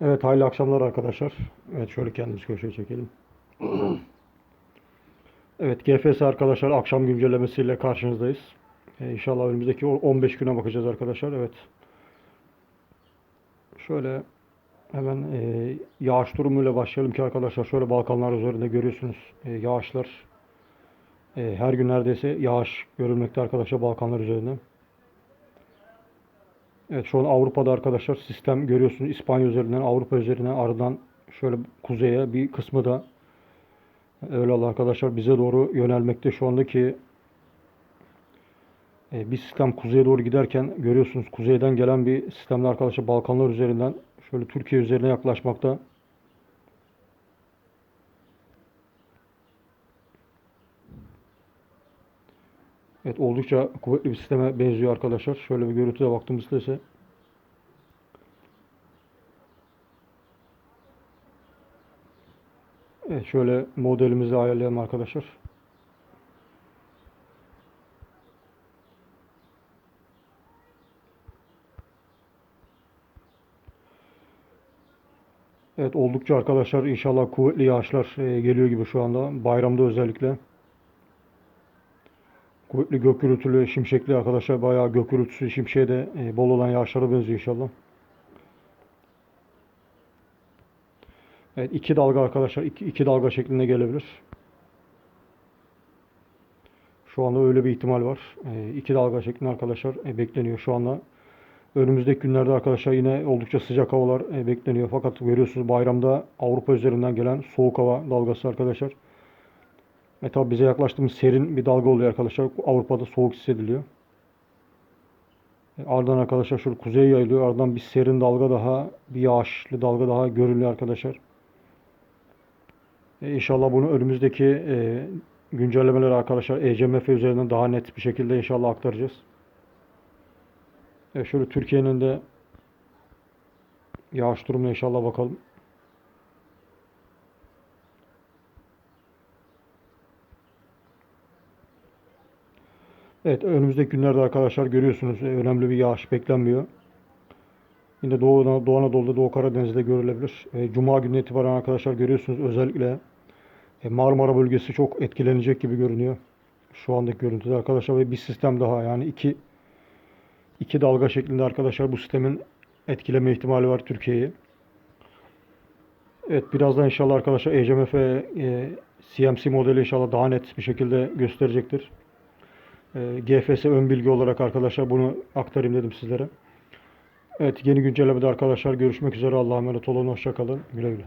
Evet hayırlı akşamlar arkadaşlar. Evet şöyle kendimiz köşeye çekelim. Evet GFS arkadaşlar akşam güncellemesiyle karşınızdayız. Ee, inşallah önümüzdeki o- 15 güne bakacağız arkadaşlar. Evet. Şöyle hemen e, yağış durumuyla başlayalım ki arkadaşlar şöyle Balkanlar üzerinde görüyorsunuz e, yağışlar. E, her gün neredeyse yağış görülmekte arkadaşlar Balkanlar üzerinde. Evet şu an Avrupa'da arkadaşlar sistem görüyorsunuz İspanya üzerinden Avrupa üzerine ardından şöyle kuzeye bir kısmı da öyle arkadaşlar bize doğru yönelmekte şu andaki e, bir sistem kuzeye doğru giderken görüyorsunuz kuzeyden gelen bir sistemle arkadaşlar Balkanlar üzerinden şöyle Türkiye üzerine yaklaşmakta. Evet oldukça kuvvetli bir sisteme benziyor arkadaşlar. Şöyle bir görüntüde baktığımızda ise Evet şöyle modelimizi ayarlayalım arkadaşlar. Evet oldukça arkadaşlar inşallah kuvvetli yağışlar e, geliyor gibi şu anda. Bayramda özellikle. Kuvvetli gök gürültülü, şimşekli arkadaşlar bayağı gök gürültüsü, şimşeğe de e, bol olan yağışlara benziyor inşallah. Evet iki dalga arkadaşlar iki, iki dalga şeklinde gelebilir. Şu anda öyle bir ihtimal var. E, iki dalga şeklinde arkadaşlar e, bekleniyor şu anda. Önümüzdeki günlerde arkadaşlar yine oldukça sıcak havalar e, bekleniyor. Fakat görüyorsunuz bayramda Avrupa üzerinden gelen soğuk hava dalgası arkadaşlar. E tabi bize yaklaştığımız serin bir dalga oluyor arkadaşlar. Avrupa'da soğuk hissediliyor. E, ardından arkadaşlar şöyle kuzeye yayılıyor. Ardından bir serin dalga daha, bir yağışlı dalga daha görülüyor arkadaşlar. E, inşallah bunu önümüzdeki e, güncellemeler arkadaşlar ECMF üzerinden daha net bir şekilde inşallah aktaracağız. Evet şöyle Türkiye'nin de yağış durumuna inşallah bakalım. Evet önümüzdeki günlerde arkadaşlar görüyorsunuz e, önemli bir yağış beklenmiyor. Yine Doğu, Doğu Anadolu'da, Doğu Karadeniz'de görülebilir. E, Cuma günü itibaren arkadaşlar görüyorsunuz özellikle e, Marmara bölgesi çok etkilenecek gibi görünüyor. Şu andaki görüntüde arkadaşlar ve bir sistem daha yani iki iki dalga şeklinde arkadaşlar bu sistemin etkileme ihtimali var Türkiye'yi. Evet birazdan inşallah arkadaşlar ECMF e, CMC modeli inşallah daha net bir şekilde gösterecektir. E, GFS ön bilgi olarak arkadaşlar bunu aktarayım dedim sizlere. Evet yeni güncellemede arkadaşlar görüşmek üzere. Allah'a emanet olun. Hoşçakalın. Güle güle.